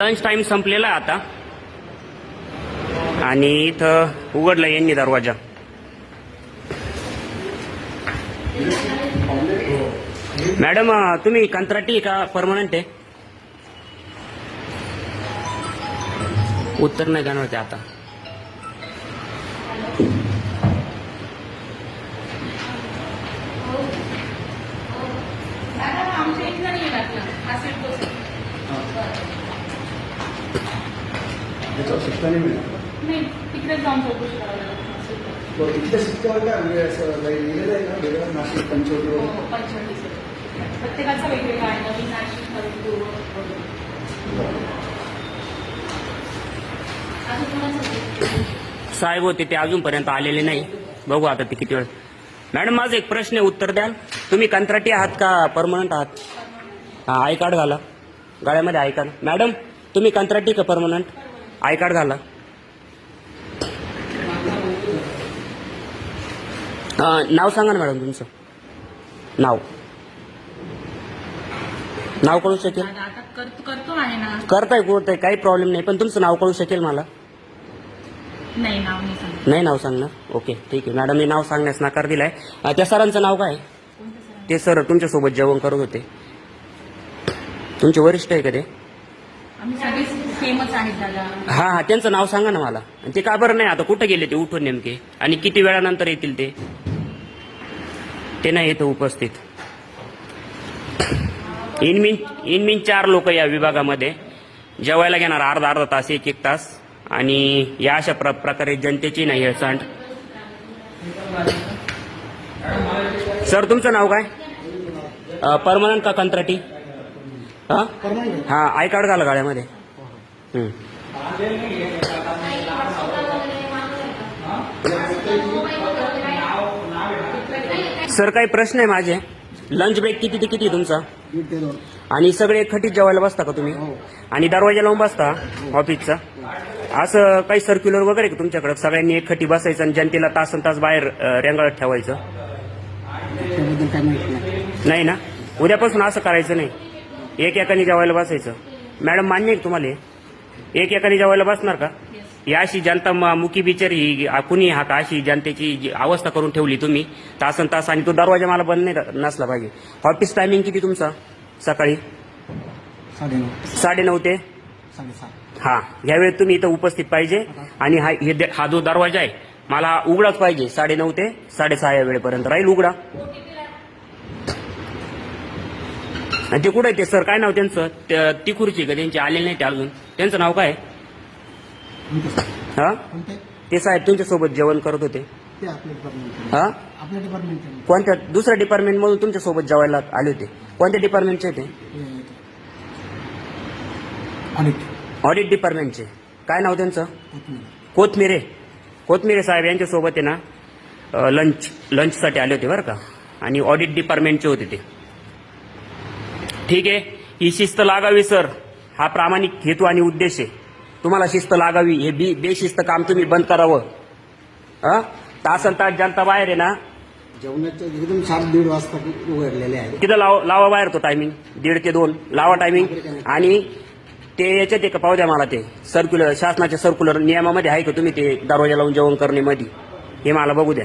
Lunch time संपलेला आता. आणि इथं उघडला यांनी दरवाजा. मॅडम तुम्ही कंत्राटी का परमनंट आहे? उत्तर नाही जाणवते ते आता आमच्या इथलं नाही येणार ना हा सेट तोच आहे. त्याच्यावर शिक्का नाही मिळणार तिकडेच जाऊन चौकशी करावी लागेल. बरं इथल्या शिक्क्यावर काय म्हणजे असं काही लिहिलेलं आहे का वेगळं नाशिक पंचवटी हो? पंचवटी प्रत्येकाचा वेगवेगळा आहे नवीन नाशिक कोणाचं साहेब होते ते अजूनपर्यंत आलेले नाही. बघू आता ते किती वेळ. मॅडम माझं एक प्रश्न आहे उत्तर द्याल? तुम्ही कंत्राटी आहात का परमनंट आहात? हा आय कार्ड घाला. गाड्यामध्ये आय कार्ड मॅडम तुम्ही कंत्राटी का परमनंट आय कार्ड घाला. नाव सांगा ना मॅडम तुमचं. नाव. नाव कळू शकेल? करताय करताय काही प्रॉब्लेम नाही. पण तुमचं नाव कळू शकेल मला? नाही नाव सांगणार. ओके ठीक आहे. मॅडम मी नाव सांगण्यास नकार दिलाय. त्या सरांचं नाव काय? ते सर तुमच्यासोबत जेवण करत होते. तुमचे वरिष्ठ आहे का ते? आम्ही सगळे सेमच आहेत दादा. हा हा त्यांचं नाव सांगा ना मला. आणि ते का बरं नाही आता? कुठं गेले ते उठून नेमके? आणि किती वेळानंतर येतील ते? ते नाही येतं उपस्थित. इनमिन इनमिन चार लोक या विभागामध्ये. जेवायला घेणार अर्धा अर्धा तास एक एक तास. आणि या अशा प्र प्रकारे जनतेची नाही हेळसांड सर तुमचं नाव काय? परमनंट का कंत्राटी हा? हा आय कार्ड घाला गाड्यामध्ये. हं. सर काही प्रश्न आहे माझे. लंच ब्रेक किती ते किती आहे तुमचा? आणि सगळे एकखटीत जेवायला बसता का तुम्ही? आणि दरवाजा लावून बसता ऑफिसचा? असं काही सर्क्युलर वगैरे का तुमच्याकडे? सगळ्यांनी एकखटी बसायचं आणि जनतेला तासन तास बाहेर रेंगाळत ठेवायचं? नाही ना? उद्यापासून असं करायचं नाही. एक एकाने जेवायला बसायचं. मॅडम मान्य आहे तुम्हाला एक एकाने जेवायला बसणार का? ही अशी जनता मुकी बिचारी कुणी हा का अशी जनतेची जी अवस्था करून ठेवली तुम्ही? तासन तास आणि तो दरवाजा मला बंद नाही नसला पाहिजे. ऑफिस टायमिंग किती तुमचा? सकाळी? साडेनऊ साडेनऊ ते? हा. यावेळी तुम्ही इथं उपस्थित पाहिजे आणि हा हे हा जो दरवाजा आहे मला उघडाच पाहिजे. साडेनऊ ते साडेसहा या वेळेपर्यंत. राहील उघडा. आणि ते कुठे आहे? ते सर काय नाव त्यांचं? त्या- ती खुर्ची का? त्यांची आलेली नाही ते अजून. त्यांचं नाव काय? हा? ते साहेब तुमच्यासोबत जेवण करत होते. हा? आपल्या डिपार्टमेंट कोणत्या? दुसऱ्या डिपार्टमेंट मधून तुमच्यासोबत जेवायला आले होते. कोणत्या डिपार्टमेंटचे ते? ऑडिट डिपार्टमेंटचे काय नाव त्यांचं? कोथमीर. कोथमिरे. साहेब यांच्यासोबत आहे ना लंच लंचसाठी आले होते बरं का? आणि ऑडिट डिपार्टमेंटचे होते ते. ठीक आहे. ही शिस्त लागावी सर. हा प्रामाणिक हेतू आणि उद्देश आहे. तुम्हाला शिस्त लागावी. हे बी बेशिस्त काम तुम्ही बंद करावं. हा तासन तास जनता बाहेर आहे ना? जेवणाचे एकदम सात दीड वाजता उघडलेले आहे तिथं लाव लावा बाहेर तो टायमिंग दीड ते दोन. लावा टायमिंग आणि ते याच्यात एक पाहू द्या मला ते. सर्क्युलर शासनाच्या सर्क्युलर नियमामध्ये आहे का तुम्ही ते दरवाजा लावून जेवण करणे मध्ये हे मला बघू द्या.